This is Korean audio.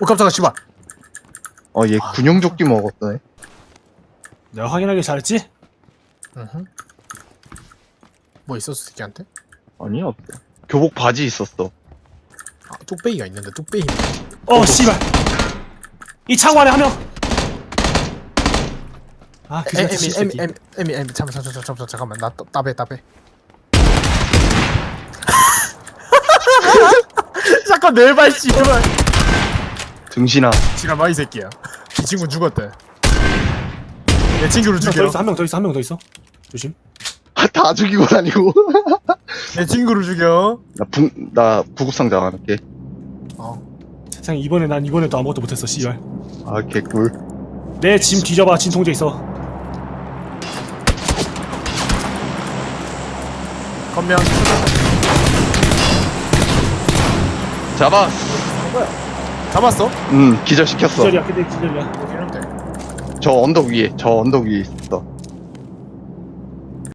오 깜짝아 씨발 어, 얘 군용조끼 먹었네. 내가 확인하기 잘했지? 으흠. 뭐 있었어 새끼한테? 아니, 없어. 교복 바지 있었어. 아 뚝배기가 있는데 뚝배기 어 씨발 이 창고 안에 한명 아 에미 에미 에미 에미 에미 잠깐 잠깐 잠깐 잠깐만 나 따- 따배 따배 잠깐 내발 씨발 등신아. 지랄 이 새끼야. 이 친구 죽었대. 내 친구를 더 죽여. 있어 한명 더 있어 한 명 더 있어? 조심. 아, 다 죽이고 다니고. 내 친구를 죽여. 나 분, 나 구급상자 안 할게. 어. 세상에 이번에 난 이번에도 아무것도 못했어 씨발. 아, 개꿀. 내 짐 뒤져봐 진 통제 있어. 건명 잡아. 잡았어? 응, 기절시켰어. 기절이야 근데 기절이야 저 언덕 위에, 저 언덕 위에 있어.